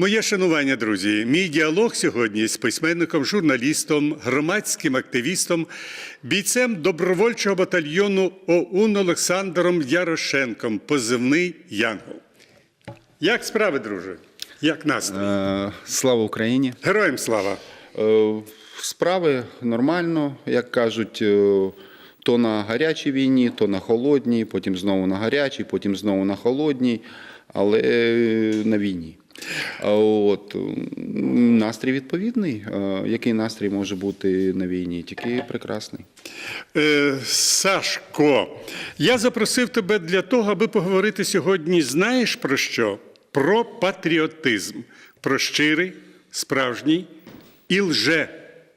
Моє шанування, друзі. Мій діалог сьогодні з письменником, журналістом, громадським активістом, бійцем добровольчого батальйону ОУН Олександром Ярошенком, позивний Янгол. Як справи, друже? Як настрій? Е, Слава Україні! Героям слава! Е, Справи нормально, як кажуть, е, то на гарячій війні, то на холодній, потім знову на гарячій, потім знову на холодній, але е, на війні. От настрій відповідний. Який настрій може бути на війні? Тільки прекрасний. Е, Сашко, я запросив тебе для того, аби поговорити сьогодні. Знаєш про що? Про патріотизм, про щирий, справжній і лже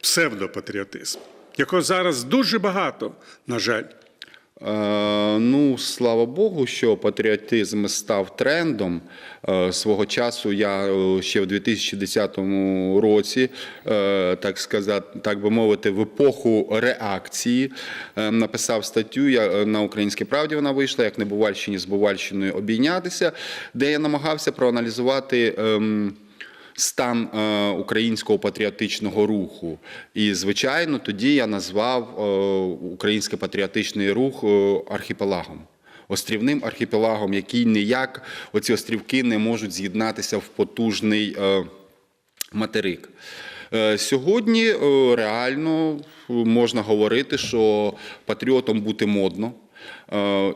псевдопатріотизм, якого зараз дуже багато, на жаль. Е, Ну, слава Богу, що патріотизм став трендом. Е, Свого часу я е, ще в 2010 році, так сказати, так би мовити, в епоху реакції написав статтю. Я на українській правді вона вийшла, як небувальщині з Бувальщиною обійнятися, де я намагався проаналізувати. Стан е, українського патріотичного руху. І, звичайно, тоді я назвав е, український патріотичний рух е, архіпелагом. Острівним архіпелагом, який ніяк оці острівки не можуть з'єднатися в потужний материк. Сьогодні реально можна говорити, що патріотом бути модно,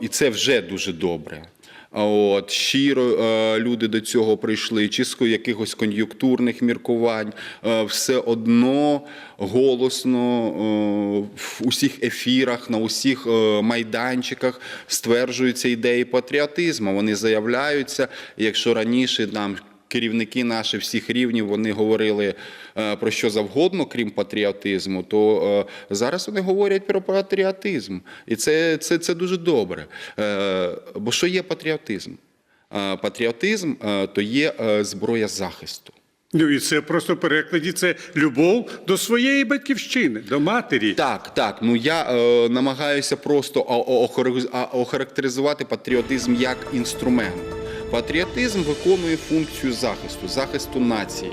і це вже дуже добре. От щиро е, люди до цього прийшли, чи з якихось кон'юнктурних міркувань, е, все одно голосно е, в усіх ефірах, на усіх майданчиках стверджуються ідеї патріотизму. Вони заявляються. Якщо раніше нам керівники наші всіх рівнів вони говорили е, про що завгодно, крім патріотизму, то е, зараз вони говорять про патріотизм. І це, це, це дуже добре. Е, Бо що є патріотизм? Патріотизм то є зброя захисту. Ну і це просто в перекладі це любов до своєї батьківщини, до матері. Так, так. Ну я е, намагаюся просто охарактеризувати патріотизм як інструмент. Патріотизм виконує функцію захисту, захисту нації.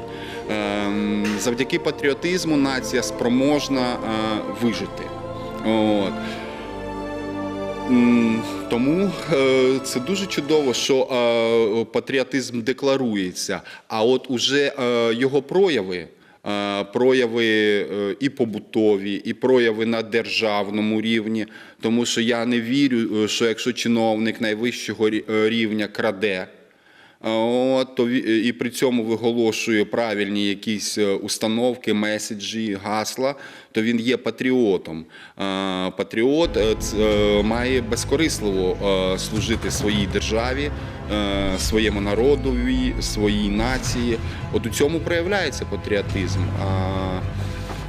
Ем, завдяки патріотизму нація спроможна е, вижити. От. Тому е, це дуже чудово, що е, патріотизм декларується, а от уже його прояви. Е, Прояви е, і побутові, і прояви на державному рівні, тому що я не вірю, е, що якщо чиновник найвищого рівня краде, От, то і при цьому виголошує правильні якісь установки, меседжі, гасла, то він є патріотом. Патріот має безкорисливо служити своїй державі, своєму народові, своїй нації. От у цьому проявляється патріотизм. А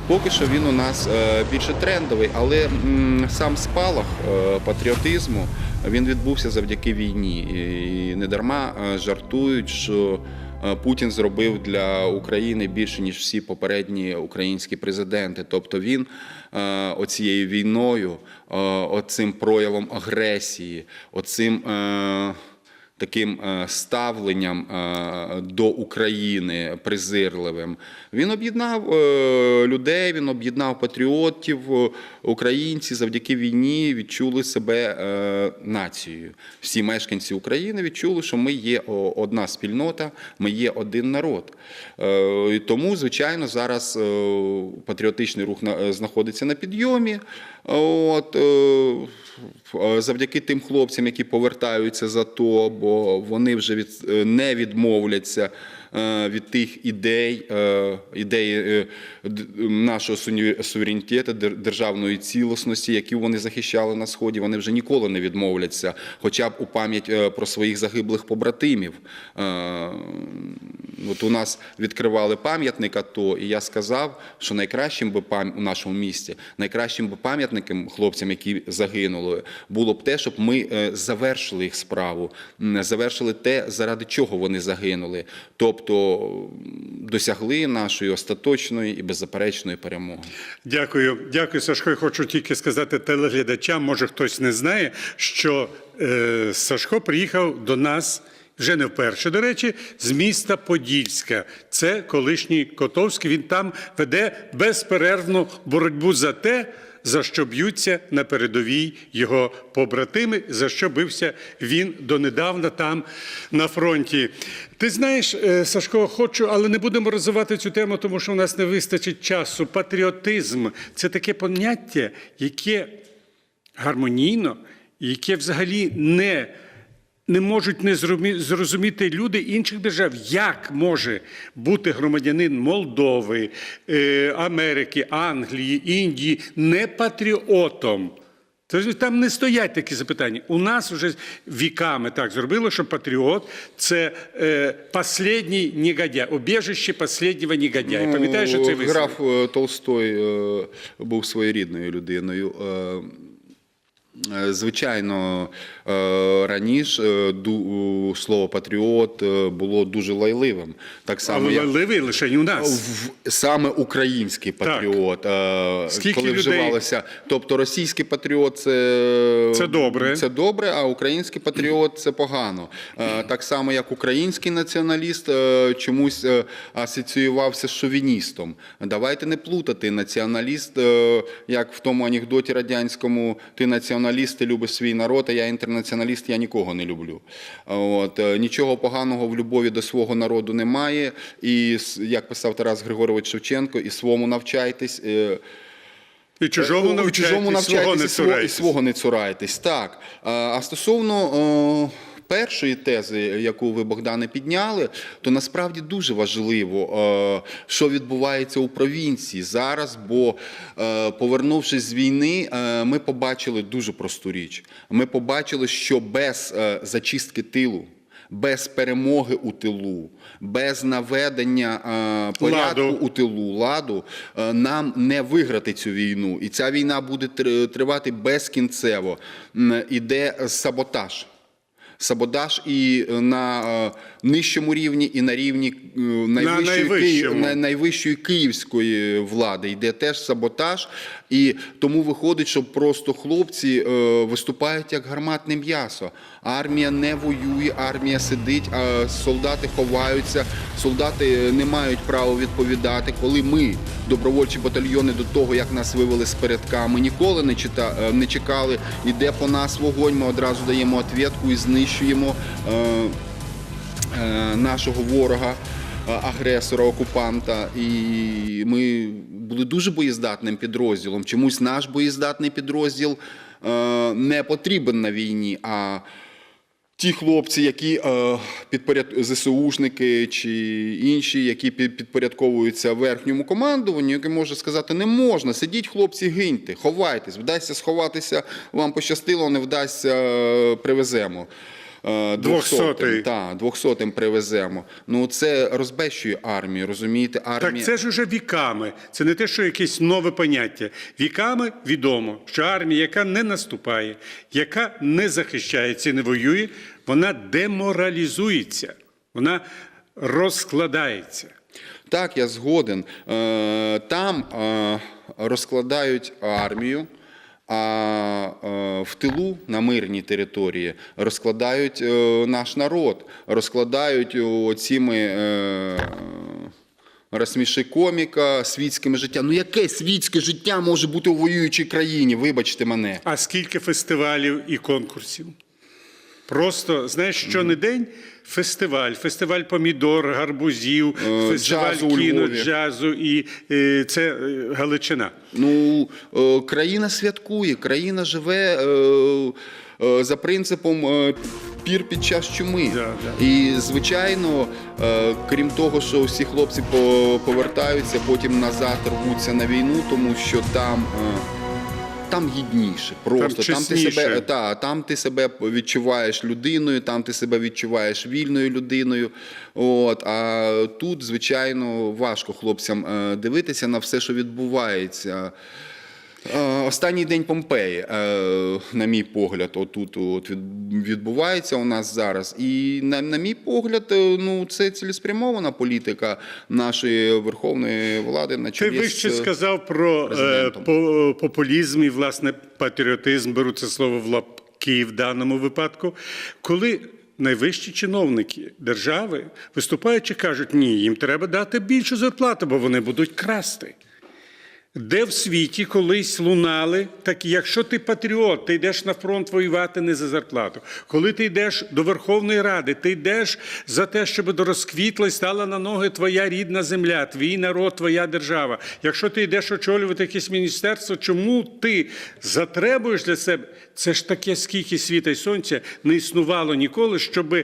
Поки що він у нас е, більше трендовий, але сам спалах е, патріотизму він відбувся завдяки війні. І не дарма е, жартують, що Путін зробив для України більше ніж всі попередні українські президенти. Тобто він оцією війною, оцим проявом агресії, оцим. Таким е, ставленням е, до України презирливим. Він об'єднав е, людей, він об'єднав патріотів. Українці завдяки війні відчули себе нацією. Всі мешканці України відчули, що ми є одна спільнота, ми є один народ. Тому, звичайно, зараз патріотичний рух знаходиться на підйомі. От, е, Е, завдяки тим хлопцям, які повертаються за то, бо вони вже від, е, не відмовляться від тих ідей, ідей е, нашого суверенітету, державної цілісності, які вони захищали на сході. Вони вже ніколи не відмовляться, хоча б у пам'ять про своїх загиблих побратимів. От у нас відкривали пам'ятник АТО, і я сказав, що найкращим би пам... у нашому місті, найкращим би пам'ятником хлопцям, які загинули, було б те, щоб ми е, завершили їх справу, завершили те, заради чого вони загинули. Тобто досягли нашої остаточної і беззаперечної перемоги. Дякую, дякую, Сашко. Я хочу тільки сказати телеглядачам, може хтось не знає, що е, Сашко приїхав до нас вже не вперше, до речі, з міста Подільська. Це колишній Котовський. Він там веде безперервну боротьбу за те, за що б'ються на передовій його побратими, за що бився він донедавна там на фронті. Ти знаєш, е, Сашко, хочу, але не будемо розвивати цю тему, тому що у нас не вистачить часу. Патріотизм це таке поняття, яке гармонійно, яке взагалі не, не можуть не зрозуміти люди інших держав, як може бути громадянин Молдови, е, Америки, Англії, Індії не патріотом. Там не стоять такі запитання. У нас вже віками так зробило, що патріот це е, последній негодяй, обіжище последнього негодяя. Пам'ятаєш, що це Ну, вислів? граф е, Толстой е, був своєрідною людиною. Е, е, Звичайно, раніше е, слово патріот е, було дуже лайливим. Так само, Але як ливий лише не у нас. саме український патріот, е, Скільки коли людей- вживалося. Тобто російський патріот це, Це добре. це добре, а український патріот це погано. Е, Так само, як український націоналіст е, чомусь е, асоціювався з шовіністом. Давайте не плутати націоналіст, е, як в тому анекдоті радянському, ти націоналіст, ти любиш свій народ, а я інтернаціоналіст, я нікого не люблю. От, е, нічого поганого в любові до свого народу немає. І як писав Тарас Григорович Шевченко, і свому навчайтесь. е, І чужому Е, навчайтесь, чужому свого навчайтесь не і свого, і свого не цурайтесь. Так. А, А стосовно о, першої тези, яку ви, Богдане, підняли, то насправді дуже важливо, е, що відбувається у провінції зараз, бо е, повернувшись з війни, е, ми побачили дуже просту річ. Ми побачили, що без зачистки тилу. Без перемоги у тилу, без наведення е, порядку Ладу. у тилу ладу е, нам не виграти цю війну. І ця війна буде тр- тривати безкінцево. Іде саботаж. Саботаж і е, на е, нижчому рівні, і на рівні е, найвищої, найвищому. Київ- на- найвищої київської влади йде теж саботаж. І тому виходить, що просто хлопці виступають як гарматне м'ясо. Армія не воює, армія сидить, а солдати ховаються. Солдати не мають права відповідати. Коли ми, добровольчі батальйони, до того як нас вивели з передка, ми ніколи не чекали. Іде по нас вогонь. Ми одразу даємо ответку і знищуємо. Е, е, нашого ворога, е, агресора, окупанта. І ми були дуже боєздатним підрозділом. Чомусь наш боєздатний підрозділ не потрібен на війні. а Ті хлопці, які підпоряд... ЗСУшники чи інші, які підпорядковуються верхньому командуванню, яке може сказати, не можна, сидіть, хлопці, гиньте, ховайтесь, вдасться сховатися, вам пощастило, не вдасться, привеземо. Е, Двохсотий. Так, двохсотим привеземо. Ну це розбещує армію, розумієте? Армія... Так це ж уже віками. Це не те, що якесь нове поняття. Віками відомо, що армія, яка не наступає, яка не захищається і не воює, вона деморалізується, вона розкладається. Так, я згоден. Е, Там е, розкладають армію, а е, в тилу на мирній території розкладають е, наш народ, розкладають оціми. е, Розсміши коміка, світськими життям. Ну яке світське життя може бути у воюючій країні? Вибачте мене. А скільки фестивалів і конкурсів? Просто, знаєш, щонедень фестиваль, фестиваль помідор, гарбузів, Е, фестиваль джазу у кіно, Львові. джазу, і е, це е, Галичина. Ну, е, країна святкує, країна живе е, е, за принципом е, пір під час чуми. Да, да. І, звичайно, е, крім того, що всі хлопці по- повертаються, потім назад рвуться на війну, тому що там. е, Там гідніше, просто там, ти себе та там ти себе відчуваєш людиною, там ти себе відчуваєш вільною людиною. От а тут, звичайно, важко хлопцям е, дивитися на все, що відбувається. Е, Останній день Помпеї, е, на мій погляд, отут от відбувається у нас зараз. І на, на мій погляд, е, ну це цілеспрямована політика нашої верховної влади на Ти чолі вище з- сказав про по- популізм і, власне, патріотизм, беру це слово в лапки в даному випадку. Коли найвищі чиновники держави, виступаючи, кажуть, ні, їм треба дати більшу зарплату, бо вони будуть красти. Де в світі колись лунали, так якщо ти патріот, ти йдеш на фронт воювати не за зарплату. Коли ти йдеш до Верховної Ради, ти йдеш за те, щоб розквітла і стала на ноги твоя рідна земля, твій народ, твоя держава. Якщо ти йдеш очолювати якесь міністерство, чому ти затребуєш для себе? Це ж таке, скільки світа й сонця не існувало ніколи, щоб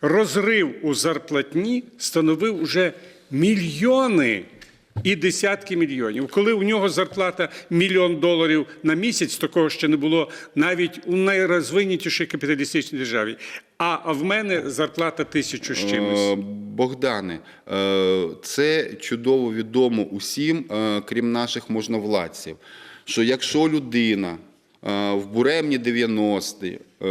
розрив у зарплатні становив уже мільйони і десятки мільйонів. Коли у нього зарплата мільйон доларів на місяць, такого ще не було навіть у найрозвинятішій капіталістичній державі. А в мене зарплата тисячу з чимось. Е, Богдане, е, це чудово відомо усім, е, крім наших можновладців, що якщо людина в буремні 90-ті, е,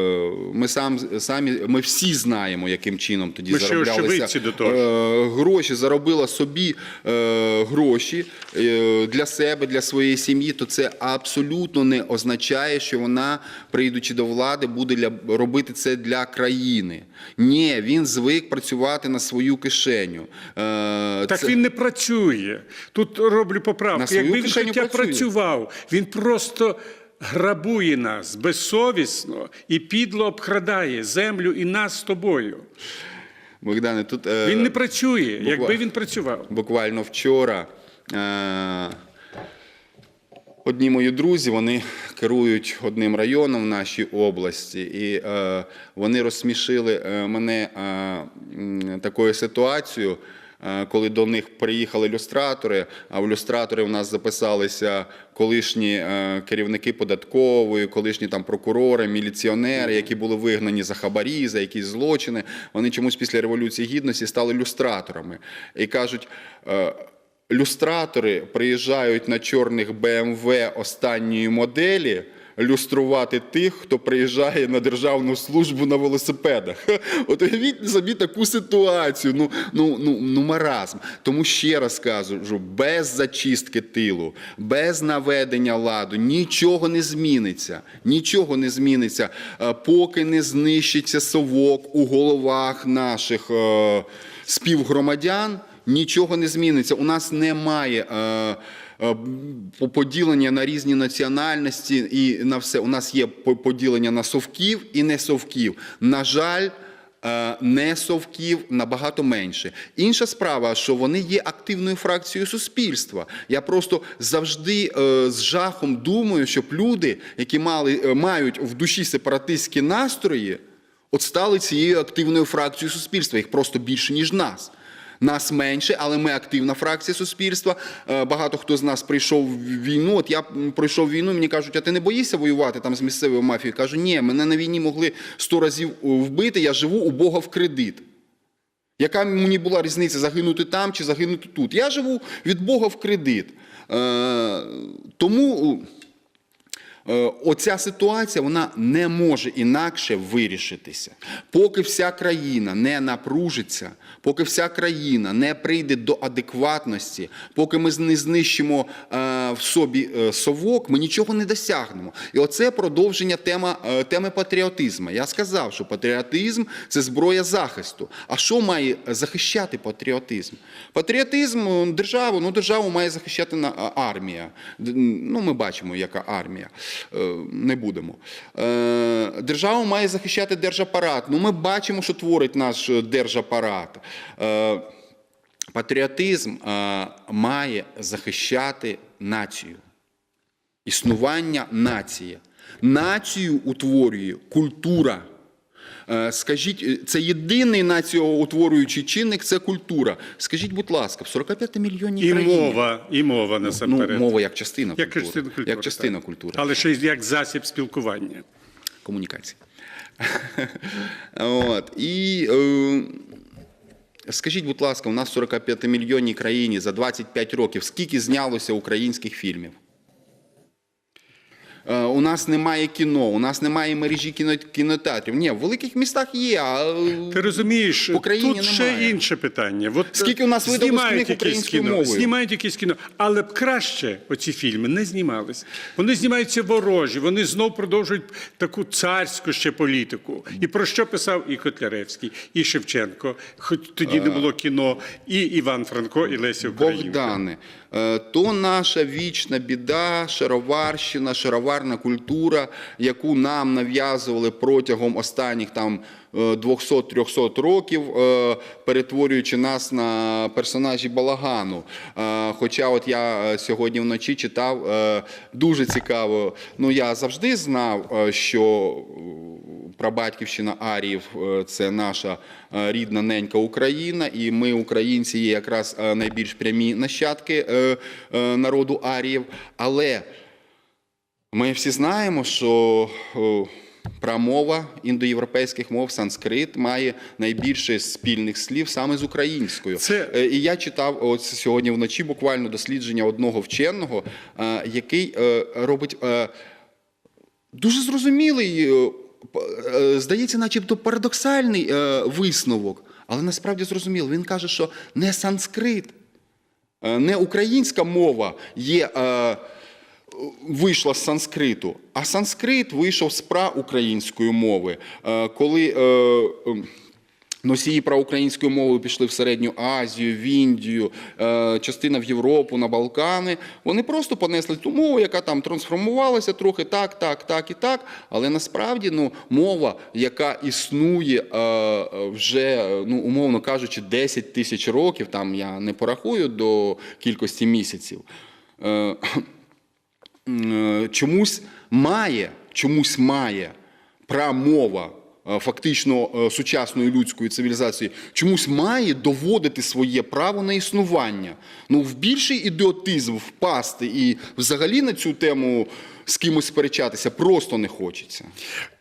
ми сам, самі, ми всі знаємо, яким чином тоді Ми зароблялися очевидці до того е, гроші, заробила собі е, гроші е, для себе, для своєї сім'ї, то це абсолютно не означає, що вона, прийдучи до влади, буде для, робити це для країни. Ні, він звик працювати на свою кишеню. Е, Так це- він не працює. Тут роблю поправку. Якби він хоча працює. працював, він просто грабує нас безсовісно і підло обкрадає землю і нас з тобою. Богдане, тут е, Він не працює. буква- Якби він працював. буквально вчора. Е, Одні мої друзі вони керують одним районом в нашій області, і е, вони розсмішили е, мене е, м, такою ситуацією, коли до них приїхали люстратори, а в люстратори у нас записалися колишні е, керівники податкової, колишні там прокурори, міліціонери, які були вигнані за хабарі, за якісь злочини. Вони чомусь після революції гідності стали люстраторами і кажуть. е, Люстратори приїжджають на чорних БМВ останньої моделі люструвати тих, хто приїжджає на державну службу на велосипедах. От уявіть собі таку ситуацію. Ну, ну, ну, ну маразм. Тому ще раз кажу, без зачистки тилу, без наведення ладу нічого не зміниться. Нічого не зміниться, е, поки не знищиться совок у головах наших е, співгромадян. Нічого не зміниться. У нас немає е, поділення на різні національності і на все. У нас є по- поділення на совків і не совків. На жаль, е, не совків набагато менше. Інша справа, що вони є активною фракцією суспільства. Я просто завжди е, з жахом думаю, щоб люди, які мали, е, мають в душі сепаратистські настрої, от стали цією активною фракцією суспільства. Їх просто більше, ніж нас. Нас менше, але ми активна фракція суспільства. Е, Багато хто з нас прийшов в війну. От я пройшов війну, мені кажуть, а ти не боїшся воювати там з місцевою мафією? Кажу, ні, мене на війні могли сто разів е, вбити, я живу у Бога в кредит. Яка мені була різниця загинути там чи загинути тут? Я живу від Бога в кредит. Е, тому оця ситуація вона не може інакше вирішитися. Поки вся країна не напружиться, поки вся країна не прийде до адекватності, поки ми не знищимо е, в собі е, совок, ми нічого не досягнемо. І оце продовження тема, е, теми патріотизму. Я сказав, що патріотизм це зброя захисту. А що має захищати патріотизм? Патріотизм державу, ну державу має захищати армія. Ну, ми бачимо, яка армія. Е, Не будемо. Державу має захищати держапарат. Ну, ми бачимо, що творить наш держапарат. Патріотизм має захищати націю. Існування нації. Націю утворює культура. Е, Скажіть, е, це єдиний націоутворюючий чинник це культура. Скажіть, будь ласка, в 45 мільйонній І мова, і мова Ну, насамперед. мова як частина Як культури. частина культури. як частина так. культури. Але ще й як засіб спілкування. комунікації. От. І е, скажіть, будь ласка, у нас в 45 мільйонній країні за 25 років скільки знялося українських фільмів? Е, У нас немає кіно, у нас немає мережі кіно, кінотеатрів. Ні, в великих містах є. А е, Ти розумієш, В Україні тут ще немає. інше питання. От, Скільки у нас е, книг українською кіно, мовою? Знімають якесь кіно, але б краще оці фільми не знімались. Вони знімаються ворожі, вони знов продовжують таку царську ще політику. І про що писав і Котляревський, і Шевченко, хоч тоді не було кіно, і Іван Франко, і Леся Українка. Богдане, е, то наша вічна біда, шароварщина, шароварна культура, яку нам нав'язували протягом останніх там е, 200-300 років, е, перетворюючи нас на персонажі балагану. Е, Хоча, от я е, сьогодні вночі читав е, дуже цікаво. Ну я завжди знав, е, що е, прабатьківщина Аріїв е, це наша е, рідна ненька Україна, і ми, українці, є якраз е, найбільш прямі нащадки народу Аріїв. Але ми всі знаємо, що прамова індоєвропейських мов санскрит має найбільше спільних слів саме з українською. Це- І я читав от сьогодні вночі буквально дослідження одного вченого, який робить дуже зрозумілий, здається, начебто парадоксальний е, висновок, але насправді зрозуміло. Він каже, що не санскрит, е, не українська мова є. е, Вийшла з санскриту, а санскрит вийшов з праукраїнської мови. Е, Коли е, носії праукраїнської мови пішли в Середню Азію, в Індію, е, частина в Європу, на Балкани, вони просто понесли ту мову, яка там трансформувалася трохи так, так, так і так. Але насправді ну, мова, яка існує е, вже, ну, умовно кажучи, 10 тисяч років, там я не порахую до кількості місяців. е, чомусь має, чомусь має прамова фактично е, сучасної людської цивілізації, чомусь має доводити своє право на існування. Ну, в більший ідіотизм впасти і взагалі на цю тему з кимось сперечатися просто не хочеться.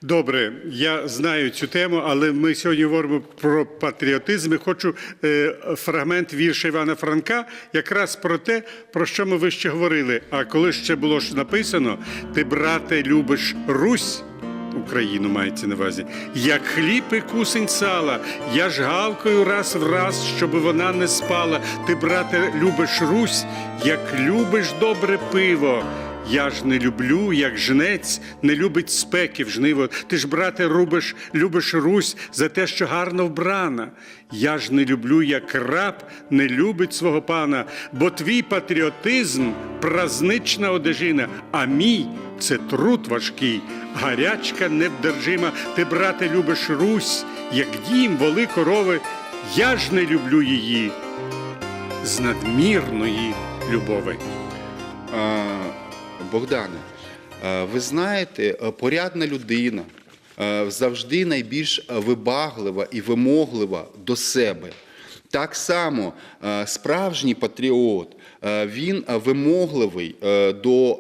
Добре, я знаю цю тему, але ми сьогодні говоримо про патріотизм. І хочу е, фрагмент вірша Івана Франка, якраз про те, про що ми вище говорили. А коли ще було ж написано: ти, брате, любиш Русь. Україну мається на увазі, як хліб і кусень сала, я ж гавкою раз в раз, щоб вона не спала. Ти, брате, любиш Русь, як любиш добре пиво. Я ж не люблю, як жнець не любить спеки в жниво. Ти ж, брате, рубиш, любиш Русь за те, що гарно вбрана. Я ж не люблю, як раб не любить свого пана, бо твій патріотизм празнична одежина, а мій це труд важкий, гарячка невдержима. Ти, брате, любиш Русь, як дім, воли корови. Я ж не люблю її з надмірної любови. Е, Богдане, е, ви знаєте, е, порядна людина е, завжди найбільш вибаглива і вимоглива до себе. Так само справжній патріот, він вимогливий до,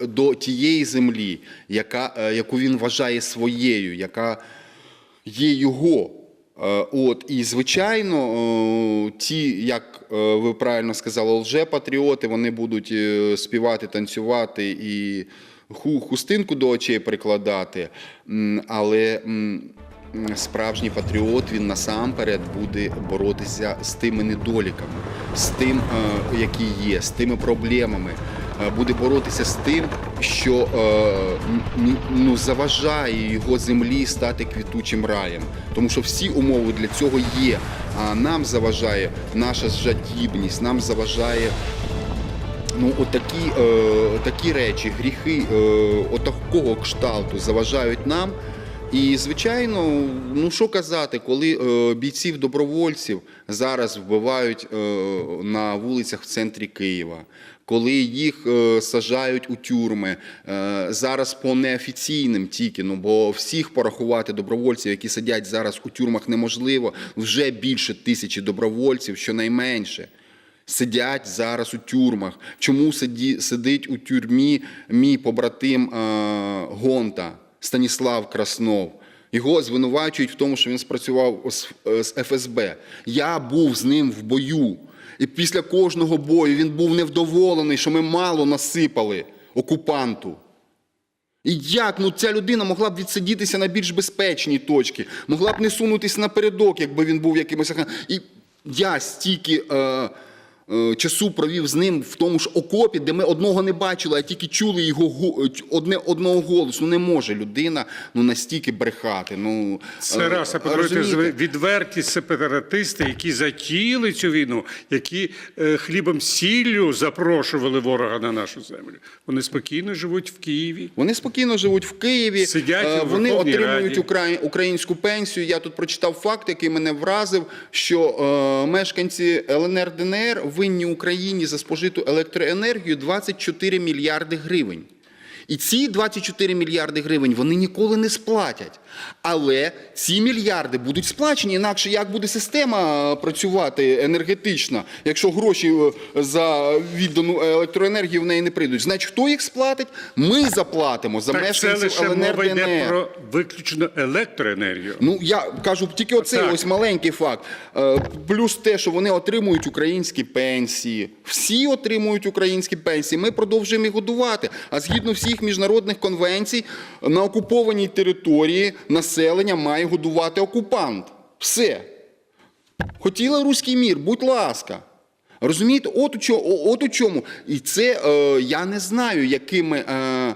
до тієї землі, яка, яку він вважає своєю, яка є його. Е, От і звичайно, е, ті, як е, ви правильно сказали, лжепатріоти, вони будуть співати, танцювати і хустинку до очей прикладати. Але справжній патріот він насамперед буде боротися з тими недоліками, з тим, які є, з тими проблемами. Е, Буде боротися з тим, що е, ну, заважає його землі стати квітучим раєм. Тому що всі умови для цього є. А нам заважає наша жадібність, нам заважає ну, отакі, е, такі речі, гріхи отакого кшталту заважають нам. І, звичайно, ну що казати, коли е, бійців добровольців зараз вбивають е, на вулицях в центрі Києва, коли їх е, сажають у тюрми, е, зараз по неофіційним тільки, ну бо всіх порахувати добровольців, які сидять зараз у тюрмах, неможливо. Вже більше тисячі добровольців, щонайменше сидять зараз у тюрмах. Чому сиді, сидить у тюрмі мій побратим е, Гонта Станіслав Краснов? Його звинувачують в тому, що він спрацював з, з ФСБ. Я був з ним в бою. І після кожного бою він був невдоволений, що ми мало насипали окупанту. І як ну ця людина могла б відсидітися на більш безпечній точці, могла б не сунутися напередок, якби він був якимось І я стільки е, часу провів з ним в тому ж окопі, де ми одного не бачили, а тільки чули його го- одне одного голосу. Ну не може людина ну настільки брехати. Ну Це е, раз, а по-друге, відверті сепаратисти, які затіяли цю війну, які е, хлібом сіллю запрошували ворога на нашу землю. Вони спокійно живуть в Києві. Вони спокійно живуть в Києві, Сидять е, у вони отримують Раді. українську пенсію. Я тут прочитав факт, який мене вразив, що е, мешканці ЛНР ДНР винні Україні за спожиту електроенергію 24 мільярди гривень. І ці 24 мільярди гривень вони ніколи не сплатять. Але ці мільярди будуть сплачені, інакше як буде система працювати енергетична, якщо гроші е, за віддану електроенергію в неї не прийдуть. Значить, хто їх сплатить? Ми заплатимо за Так це мешканців лише мова йде про виключно електроенергію. Ну я кажу тільки оцей Так. ось маленький факт. Е, Плюс те, що вони отримують українські пенсії. Всі отримують українські пенсії. Ми продовжуємо їх годувати. А згідно всіх міжнародних конвенцій, на окупованій території населення має годувати окупант. Все. Хотіли руський мір, будь ласка. Розумієте, от у чому, от у чому. І це е, я не знаю, якими. Е,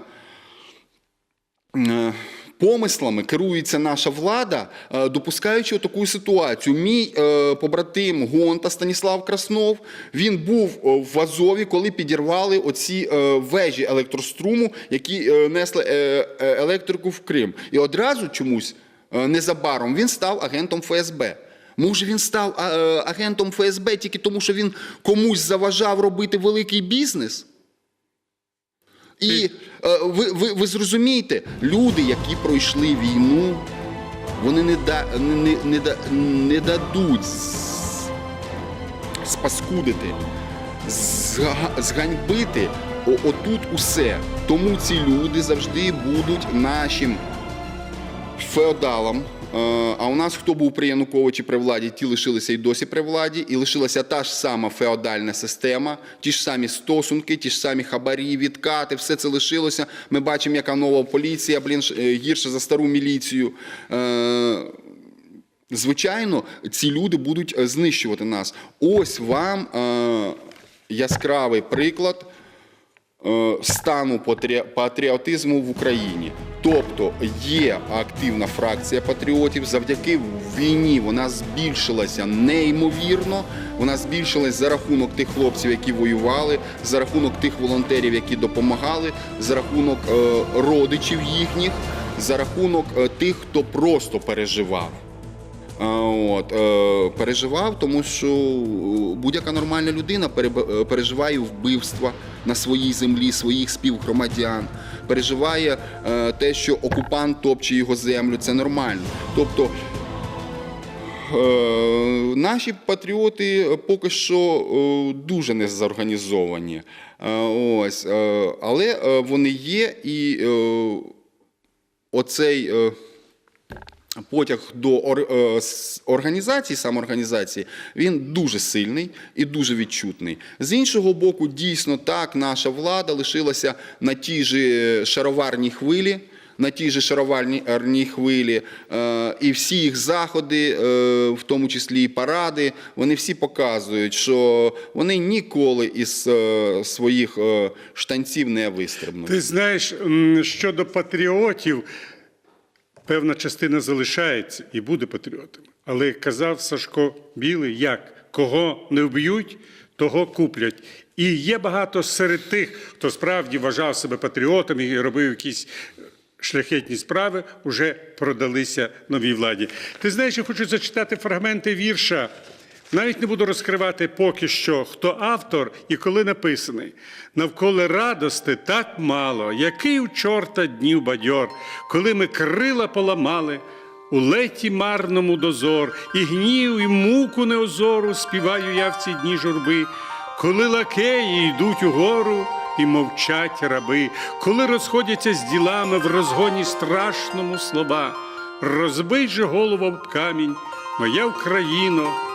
е, Помислами керується наша влада, е, допускаючи таку ситуацію. Мій е, побратим Гонта Станіслав Краснов він був е, в Азові, коли підірвали оці вежі електроструму, які несли електрику в Крим. І одразу чомусь незабаром він став агентом ФСБ. Може, він став агентом ФСБ тільки тому, що він комусь заважав робити великий бізнес? І е, ви, ви, ви зрозумієте, люди, які пройшли війну, вони не, да, не, не, не, не дадуть спаскудити, зганьбити отут усе. Тому ці люди завжди будуть нашим феодалам. Е, А у нас хто був при Януковичі при владі, ті лишилися і досі при владі, і лишилася та ж сама феодальна система, ті ж самі стосунки, ті ж самі хабарі, відкати, все це лишилося. Ми бачимо, яка нова поліція, блін, е, гірше за стару міліцію. Е, Звичайно, ці люди будуть знищувати нас. Ось вам яскравий приклад стану патрі- патріотизму в Україні. Тобто є активна фракція патріотів. Завдяки війні вона збільшилася неймовірно. Вона збільшилась за рахунок тих хлопців, які воювали, за рахунок тих волонтерів, які допомагали, за рахунок е, родичів їхніх, за рахунок е, тих, хто просто переживав. От, е, переживав, тому що будь-яка нормальна людина переживає вбивства на своїй землі, своїх співгромадян, переживає е, те, що окупант топче його землю. Це нормально. Тобто е, наші патріоти поки що е, дуже не зорганізовані. Е, Ось, але вони є і оцей. Потяг до е, організації, самоорганізації, він дуже сильний і дуже відчутний. З іншого боку, дійсно так, наша влада лишилася на тій же шароварній хвилі. На тій же шароварній хвилі, е, і всі їх заходи, е, в тому числі і паради, вони всі показують, що вони ніколи із своїх штанців не вистрибнуть. Ти знаєш, щодо патріотів, певна частина залишається і буде патріотом. Але казав Сашко Білий, як кого не вб'ють, того куплять. І є багато серед тих, хто справді вважав себе патріотом і робив якісь шляхетні справи, вже продалися новій владі. Ти знаєш, я хочу зачитати фрагменти вірша. Навіть не буду розкривати поки що, хто автор і коли написаний. Навколо радости так мало, який у чорта днів бадьор, коли ми крила поламали, у леті марному дозор, і гнів, і муку неозору співаю я в ці дні журби, коли лакеї йдуть угору і мовчать раби, коли розходяться з ділами в розгоні страшному слова, розбий же голову об камінь, моя Україно,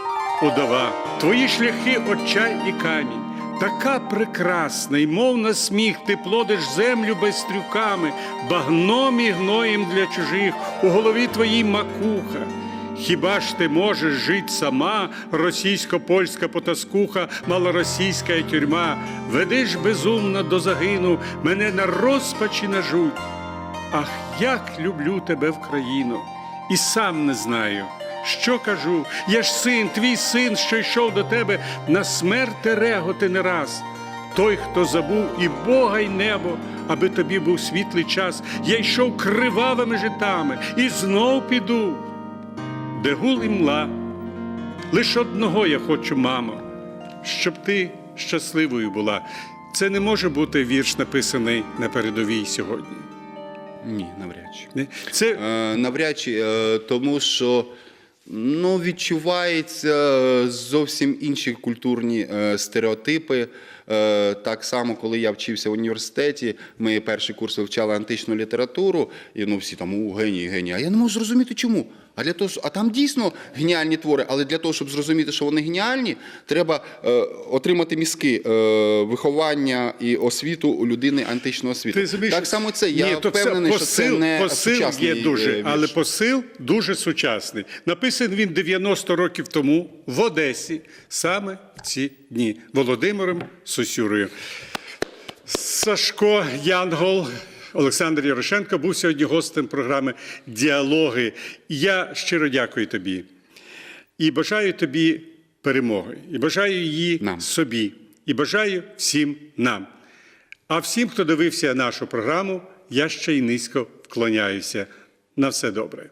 удова, твої шляхи очай і камінь, така прекрасна, і мов на сміх, ти плодиш землю безстрюками, багном і гноєм для чужих, у голові твоїй макуха. Хіба ж ти можеш жить сама, російсько-польська потаскуха, малоросійська тюрма, ведеш безумно до загину, мене на розпачі на жуть. Ах, як люблю тебе в країну, і сам не знаю, що кажу. Я ж син, твій син, що йшов до тебе на смерть реготи не раз. Той, хто забув і Бога, й небо, аби тобі був світлий час, я йшов кривавими житами і знов піду, де гул і мла. Лиш одного я хочу, мамо, щоб ти щасливою була. Це не може бути вірш, написаний на передовій сьогодні. Ні, навряд чи. Це Е, навряд чи, е, тому що ну, відчуваються зовсім інші культурні е, стереотипи. Е, Так само, коли я вчився в університеті, ми перший курс вивчали античну літературу, і ну всі там у геній, геній. А я не можу зрозуміти, чому. А для того, а там дійсно геніальні твори, але для того, щоб зрозуміти, що вони геніальні, треба е, отримати мізки, е, виховання і освіту у людини античного світу. ти розумієш, так само це. Я Ні, то впевнений, що це не посил сучасний є дуже, е, вірш. але посил дуже сучасний. Написаний він 90 років тому в Одесі, саме в ці дні, Володимиром Сосюрою. Сашко Янгол. Олександр Ярошенко був сьогодні гостем програми Діалоги. Я щиро дякую тобі і бажаю тобі перемоги, і бажаю її Нам. собі, і бажаю всім нам. А всім, хто дивився нашу програму, я ще й низько вклоняюся. На все добре.